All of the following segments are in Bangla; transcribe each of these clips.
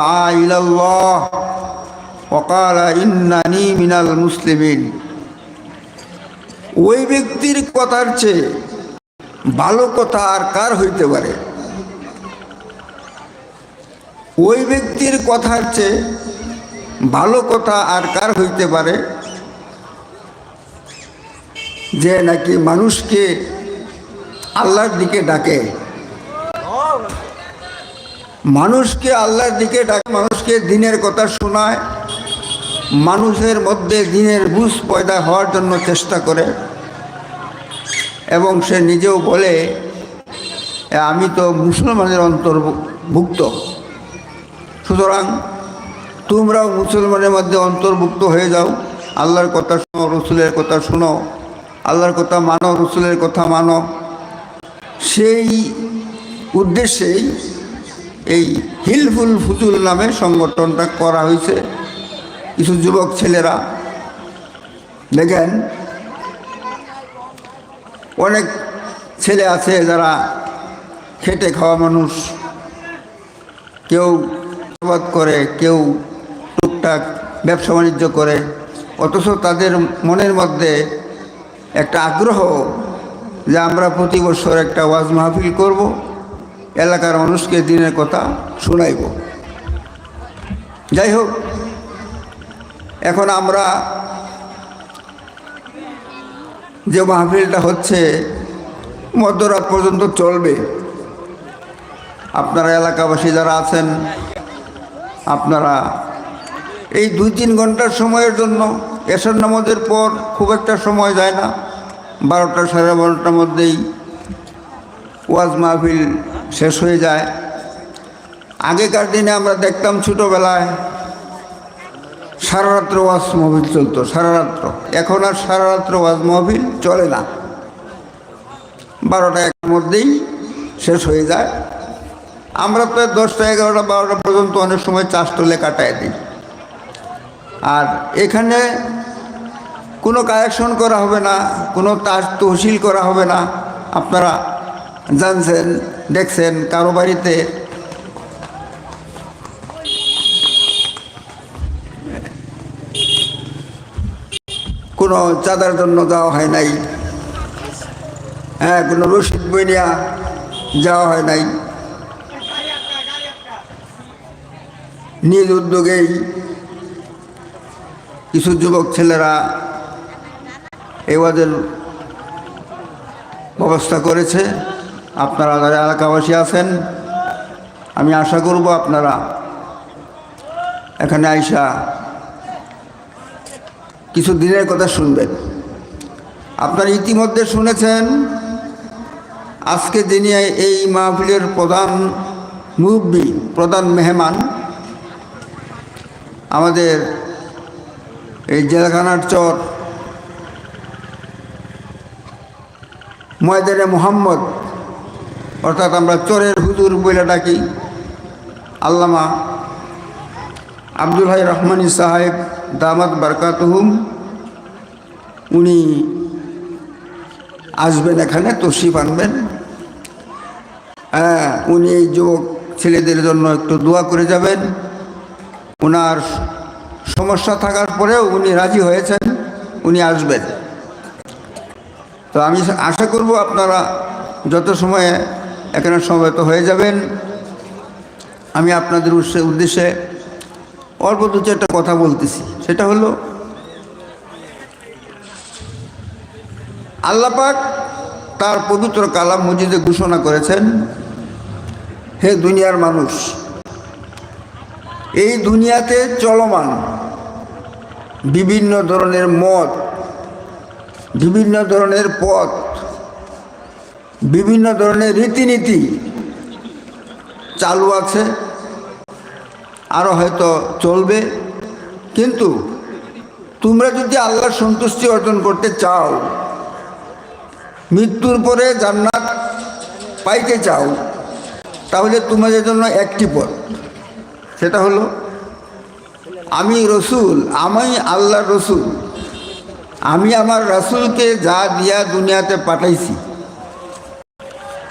إلى الله وقال إنني من المسلمين ওই ব্যক্তির কথার চেয়ে ভালো কথা আর কার হইতে পারে ওই ব্যক্তির কথার চেয়ে ভালো কথা আর কার হইতে পারে যে নাকি মানুষকে আল্লাহর দিকে ডাকে মানুষকে আল্লাহর দিকে ডাকে, মানুষকে দিনের কথা শোনায়, মানুষের মধ্যে দিনের বুঝ পয়দা হওয়ার জন্য চেষ্টা করে। এবং সে নিজেও বলে আমি তো মুসলমানের অন্তর্ভুক্ত। সুতরাং তোমরাও মুসলমানের মধ্যে অন্তর্ভুক্ত হয়ে যাও। আল্লাহর কথা শোনো, রসুলের কথা শোনো। আল্লাহর কথা মানো, রসুলের কথা মানো। সেই উদ্দেশ্যেই এই হিলফুল ফুজুল নামে সংগঠনটা করা হয়েছে। কিছু যুবক ছেলেরা, দেখেন, অনেক ছেলে আছে যারা খেটে খাওয়া মানুষ। কেউ চাষাবাদ করে, কেউ টুকটাক ব্যবসা বাণিজ্য করে। অথচ তাদের মনের মধ্যে একটা আগ্রহ যে আমরা প্রতি বছর একটা ওয়াজ মাহফিল করব। এলাকার মানুষকে দিনের কথা শোনাইব। যাই হোক, এখন আমরা যে মাহফিলটা হচ্ছে, মধ্যরাত পর্যন্ত চলবে। আপনারা এলাকাবাসী যারা আছেন, আপনারা এই দুই তিন ঘণ্টার সময়ের জন্য এসর নামাজের পর খুব একটা সময় যায় না। বারোটা সাড়ে বারোটার মধ্যেই ওয়াজ মাহফিল শেষ হয়ে যায়। আগেকার দিনে আমরা দেখতাম ছোটোবেলায় সারা রাত্র ওয়াজ মাহফিল চলতো সারা রাত্র এখন আর সারা রাত্র ওয়াজ মাহফিল চলে না। বারোটা একের মধ্যেই শেষ হয়ে যায়। আমরা তো দশটা এগারোটা বারোটা পর্যন্ত অনেক সময় চাষ তোলে কাটায় দিই। আর এখানে কোনো কালেকশন করা হবে না, কোনো তাস তহসিল করা হবে না। আপনারা জানছেন দেখছেন, কারও বাড়িতে কোনো চাঁদার জন্য যাওয়া হয় নাই। হ্যাঁ কোনো রসিদ বই নেওয়া যাওয়া হয় নাই। নিজ উদ্যোগেই কিছু যুবক ছেলেরা এ এবাদের ব্যবস্থা করেছে। আপনারা যারা এলাকাবাসী আছেন, আমি আশা করব আপনারা এখানে আইসা কিছু দিনের কথা শুনবেন। আপনারা ইতিমধ্যে শুনেছেন, আজকে যিনি এই মাহফিলের প্রধান মুরব্বী, প্রধান মেহমান, আমাদের এই জেলখানার চর ময়দানে মোহাম্মদ অর্থাৎ আমরা চোরের হুজুর বলে ডাকি। আল্লামা আব্দুল হাই রহমানি সাহেব দামাত বারকাতহুম, উনি আসবেন এখানে তশিফ আনবেন। হ্যাঁ উনি এই যুবক ছেলেদের জন্য একটু দোয়া করে যাবেন। ওনার সমস্যা থাকার পরেও উনি রাজি হয়েছেন, উনি আসবেন। তো আমি আশা করব আপনারা যত সময়ে এখানে সমবেত হয়ে যাবেন। আমি আপনাদের উদ্দেশ্যে অল্প দু চারটা কথা বলতেছি। সেটা হলো আল্লাপাক তার পবিত্র কালাম মসজিদে ঘোষণা করেছেন, হে দুনিয়ার মানুষ, এই দুনিয়াতে চলমান বিভিন্ন ধরনের মত বিভিন্ন ধরনের পথ বিভিন্ন ধরনের রীতিনীতি চালু আছে আরও হয়তো চলবে। কিন্তু তোমরা যদি আল্লাহর সন্তুষ্টি অর্জন করতে চাও, মৃত্যুর পরে জান্নাত পাইতে চাও, তাহলে তোমাদের জন্য একটি পথ। সেটা হলো, আমি রসুল, আমি আল্লাহর রসুল, আমি আমার রসুলকে যা দিয়া দুনিয়াতে পাঠাইছি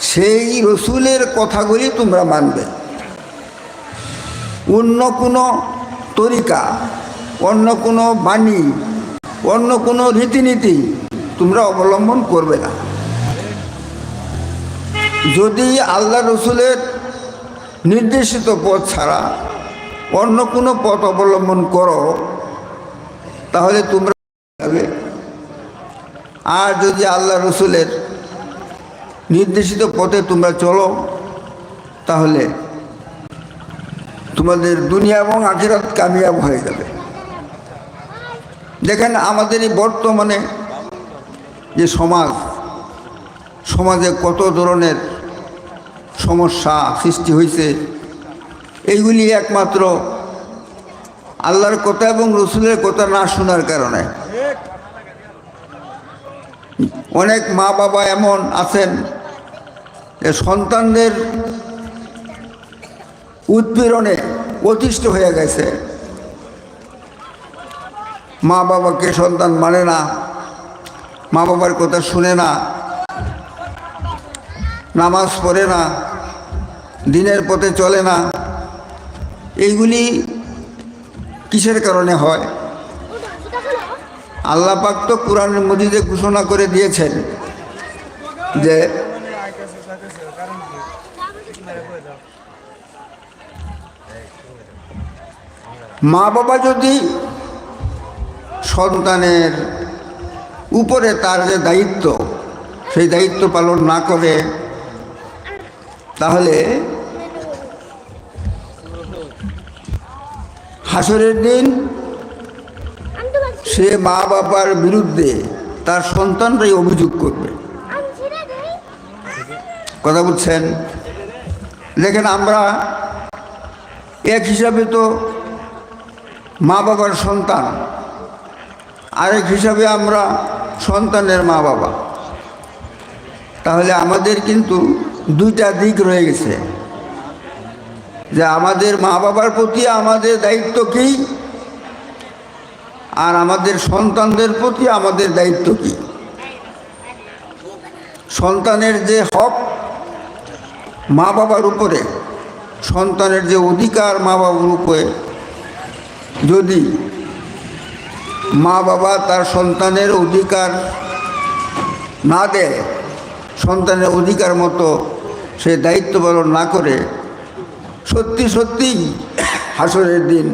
সেই রসুলের কথাগুলি তোমরা মানবে। অন্য কোনো তরিকা, অন্য কোনো বাণী, অন্য কোনো রীতিনীতি তোমরা অবলম্বন করবে না। যদি আল্লাহ রসুলের নির্দেশিত পথ ছাড়া অন্য কোনো পথ অবলম্বন করো, তাহলে তোমরা আর যদি আল্লাহ রসুলের নির্দেশিত পথে তোমরা চলো, তাহলে তোমাদের দুনিয়া এবং আখিরাত কামিয়াব হয়ে যাবে। দেখেন, আমাদের এই বর্তমানে যে সমাজ, সমাজে কত ধরনের সমস্যা সৃষ্টি হয়েছে এইগুলি একমাত্র আল্লাহর কথা এবং রসুলের কথা না শোনার কারণে। অনেক মা বাবা এমন আছেন সন্তানদের উৎপীড়নে অতিষ্ঠ হয়ে গেছে। মা বাবাকে সন্তান মানে না, মা বাবার কথা শুনে না, নামাজ পড়ে না, দিনের পথে চলে না, এইগুলি কিসের কারণে হয়? আল্লাহ পাক তো কোরআনের মজিদে ঘোষণা করে দিয়েছেন যে মা বাবা যদি সন্তানের উপরে তার যে দায়িত্ব, সেই দায়িত্ব পালন না করে, তাহলে হাসরের দিন সে মা বাবার বিরুদ্ধে তার সন্তানরাই অভিযোগ করবে। কথা বলছেন? দেখেন আমরা এক হিসাবে তো মা বাবার সন্তান। আরেক হিসাবে আমরা সন্তানের মা বাবা। তাহলে আমাদের কিন্তু দুইটা দিক রয়ে গেছে। যে আমাদের মা বাবার প্রতি আমাদের দায়িত্ব কী? আর আমাদের সন্তানদের প্রতি আমাদের দায়িত্ব কী? সন্তানের যে হক মা বাবার উপরে, সন্তানের যে অধিকার মা বাবার উপরে যদি মা বাবা তার সন্তানের অধিকার না দেয়, সন্তানের অধিকার মতো সে দায়িত্ব পালন না করে, সত্যি সত্যি হাসরের দিন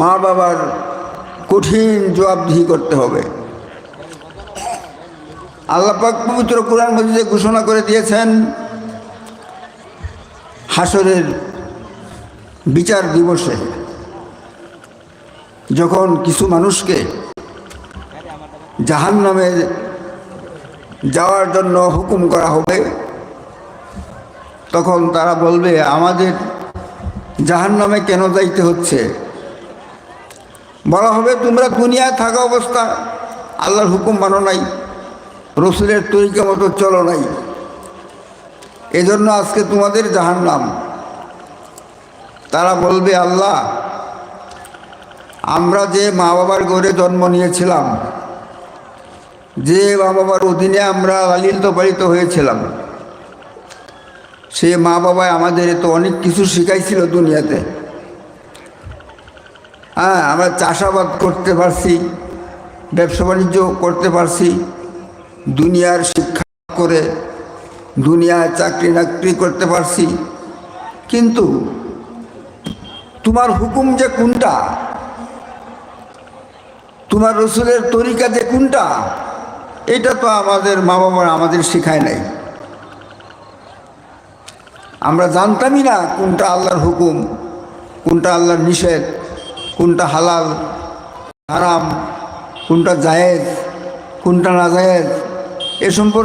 মা বাবার কঠিন জবাবদিহি করতে হবে। আল্লাপাক পবিত্র কোরআন মজিদে ঘোষণা করে দিয়েছেন, হাসরের বিচার দিবসে যখন কিছু মানুষকে জাহান নামে যাওয়ার জন্য হুকুম করা হবে, তখন তারা বলবে, আমাদের জাহান নামে কেন যাইতে হচ্ছে? বলা হবে, তোমরা দুনিয়ায় থাকা অবস্থা, আল্লাহর হুকুম মানো নাই, রসুলের তরিকা মতো চলো নাই। এজন্য আজকে তোমাদের জাহান নাম তারা বলবে, আল্লাহ, আমরা যে মা বাবার ঘরে জন্ম নিয়েছিলাম, যে মা বাবার অধীনে আমরা লালিত পালিত হয়েছিলাম, সে মা বাবায় আমাদের তো অনেক কিছু শিখাইছিল দুনিয়াতে। হ্যাঁ আমরা চাষাবাদ করতে পারছি, ব্যবসা বাণিজ্য করতে পারছি, দুনিয়ার শিক্ষা করে দুনিয়ায় চাকরি নাকরি করতে পারছি। কিন্তু তোমার হুকুম যে কোনটা? তোমার রসুলের তরিকা যে কোনটা? এটা তো আমাদের মা বাবা আমাদের শেখায় নাই। আমরা জানতামই না কোনটা আল্লাহর হুকুম, কোনটা আল্লাহর নিষেধ, কোনটা হালাল, হারাম, কোনটা জায়েজ, কোনটা না জায়েজ এ সম্পর্কে